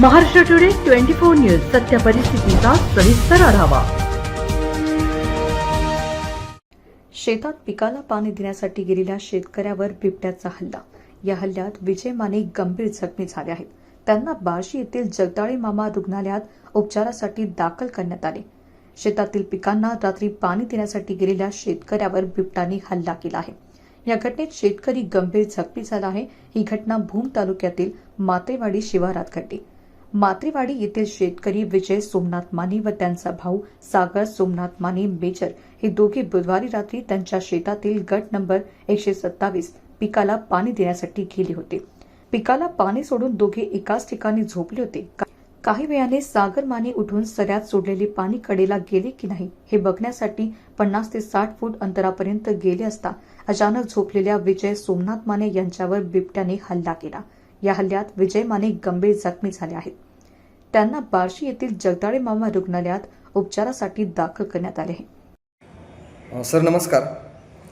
Maharashtra today twenty four news सत्य परिस्थितीचा सविस्तर आढावा. शेतात पिकाला पाणी देण्यासाठी गेलेल्या शेतकऱ्यावर बिबट्याचा हल्ला. या हल्ल्यात विजय माने गंभीर जखमी झाले आहेत. त्यांना बार्शी येथील जगदाळे मामा रुग्णालयात उपचारासाठी दाखल करण्यात आले. शेतातील पिकांना रात्री पाणी देण्यासाठी गेलेल्या शेतकऱ्यावर बिबटाने हल्ला केला आहे. या घटनेत शेतकरी गंभीर जखमी झाला आहे. ही घटना भूम तालुक्यातील मातेवाडी शिवारात घडली. मात्रेवाडी येथील शेतकरी विजय सोमनाथ माने व त्यांचा भाऊ सागर सोमनाथ माने मेजर हे दोघे बुधवारी रात्री त्यांच्या शेतातील गट नंबर एकशे सत्तावीस पिकाला पाणी देण्यासाठी गेले होते. पिकाला पाणी सोडून दोघे एकाच ठिकाणी झोपले होते. काही वेळाने सागर माने उठून सऱ्यात सोडलेले पाणी कडेला गेले की नाही हे बघण्यासाठी पन्नास ते साठ फूट अंतरापर्यंत गेले असता अचानक झोपलेल्या विजय सोमनाथ माने यांच्यावर बिबट्याने हल्ला केला. या हल्ल्यात विजय माने गंभीर जखमी झाले आहेत. त्यांना बार्शी येथील जगदाळे मामा रुग्णालयात उपचारासाठी दाखल करण्यात आले आहे. सर नमस्कार.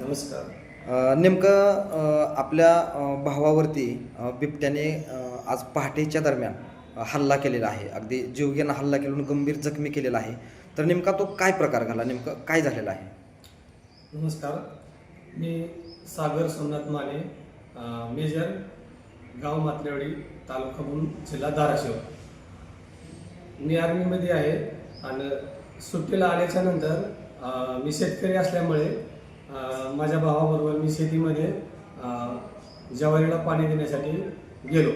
नमस्कार. नेमकं आपल्या भावावरती बिबट्याने आज पहाटेच्या दरम्यान हल्ला केलेला आहे. अगदी जीवघेणा हल्ला केला गंभीर जखमी केलेला आहे. तर नेमका तो काय प्रकार घाला नेमकं काय झालेलं आहे? नमस्कार. मी सागर सोमनाथ माने मेजर गाव मातलेवाडी तालुका म्हणून जिल्हा धाराशिव. मी आर्मीमध्ये आहे आणि सुट्टीला आल्याच्यानंतर मी शेतकरी असल्यामुळे माझ्या भावाबरोबर मी शेतीमध्ये ज्वारीला पाणी देण्यासाठी गेलो.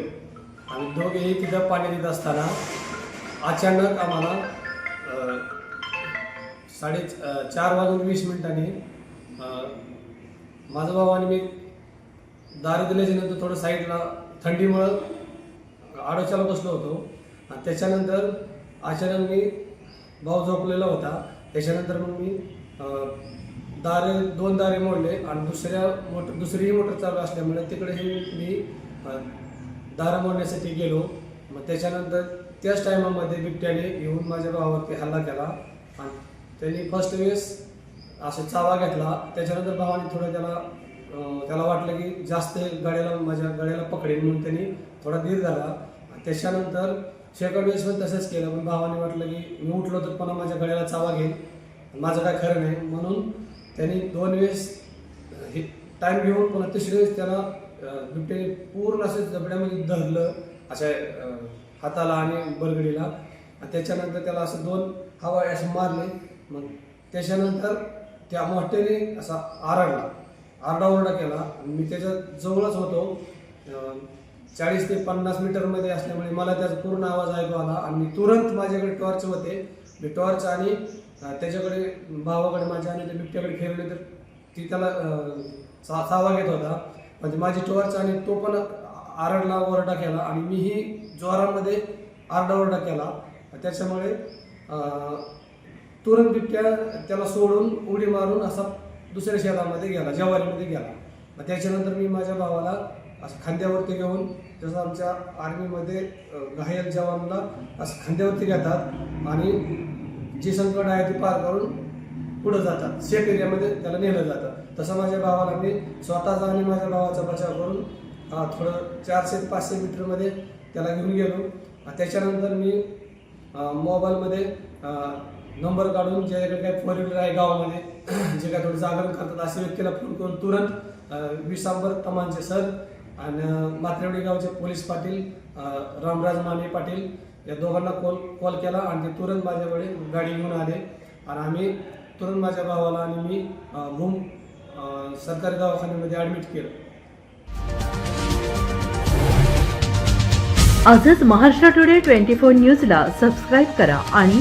आणि दोघेही तिथं पाणी देत असताना अचानक आम्हाला साडे चार वाजून वीस मिनिटांनी माझा भाऊ आणि मी दारू दिल्याच्या नंतर थोडं साईडला थंडीमुळं आडोशाला बसलो होतो. आणि त्याच्यानंतर अचानक मी भाऊ झोपलेला होता. त्याच्यानंतर मग मी दारे दोन दारे मोडले आणि दुसऱ्या मोटर दुसरीही मोटर चालू असल्यामुळे तिकडेही मी दारं मोडण्यासाठी गेलो. मग त्याच्यानंतर त्याच टायमामध्ये बिबट्याने येऊन माझ्या भावावरती हल्ला केला आणि त्यांनी फर्स्ट वेळेस असं चावा घेतला. त्याच्यानंतर भावाने थोडं त्याला त्याला वाटलं की जास्त गाड्याला माझ्या गाड्याला पकडेल म्हणून त्यांनी थोडा धीर झाला त्याच्यानंतर शेकड वेळेस पण तसंच केलं पण भावाने वाटलं की मी उठलो तर पुन्हा माझ्या गळ्याला चावा घेईल माझं काय खरं नाही. म्हणून त्यांनी दोन वेळेस हे टाईम घेऊन पुन्हा तिसरी वेळेस त्याला बिबट्याने पूर्ण असं जबड्यामध्ये धरलं अशा हाताला आणि बरगडीला आणि त्याच्यानंतर त्याला असं दोन हवा असं मारले. मग त्याच्यानंतर त्या मोठ्याने असा आरडला. आरडाओरडा केला. आणि मी त्याच्या जवळच होतो. चाळीस ते पन्नास मीटरमध्ये असल्यामुळे मला त्याचा पूर्ण आवाज ऐकू आला. आणि मी तुरंत माझ्याकडे टॉर्च होते. मी टॉर्च आणि त्याच्याकडे भावाकडे माझ्या आणि त्या बिबट्याकडे खेळले तर ती त्याला सा सावा घेत होता. म्हणजे माझी टॉर्च आणि तो पण आरडला ओरडा केला. आणि मीही जोरामध्ये आरडाओरडा केला. त्याच्यामुळे तुरंत बिबट्या त्याला सोडून उडी मारून असा दुसऱ्या शहरामध्ये गेला जवारीमध्ये गेला. मग त्याच्यानंतर मी माझ्या भावाला असं खांद्यावरती घेऊन जसं आमच्या आर्मीमध्ये घायल जवानला असं खांद्यावरती घेतात आणि जे संकट आहे ते पार करून पुढं जातात. सेफ एरियामध्ये त्याला नेलं जातं. तसं माझ्या भावाला मी स्वतःचा आणि माझ्या भावाचा बचाव करून थोडं चारशे पाचशे मीटरमध्ये त्याला घेऊन गेलो. त्याच्यानंतर मी मोबाईलमध्ये नंबर काढून ज्याच्याकडे काही फोर व्हीलर आहे गावामध्ये जे काय थोडं जागरण करतात अशा व्यक्तीला फोन करून तुरंत विसांबर तमांचे सर आणि मात्रेवडी गावचे पोलीस पाटील रामराज माने पाटील या दोघांना कॉल कॉल केला आणि ते तुरंत माझ्याकडे गाडी घेऊन आले. आणि आम्ही तुरंत माझ्या भावाला आणि मी अं, भूम सरकारी दवाखान्यामध्ये ॲडमिट केलं. आजच महाराष्ट्र टुडे ट्वेंटी फोर न्यूजला सबस्क्राईब करा आणि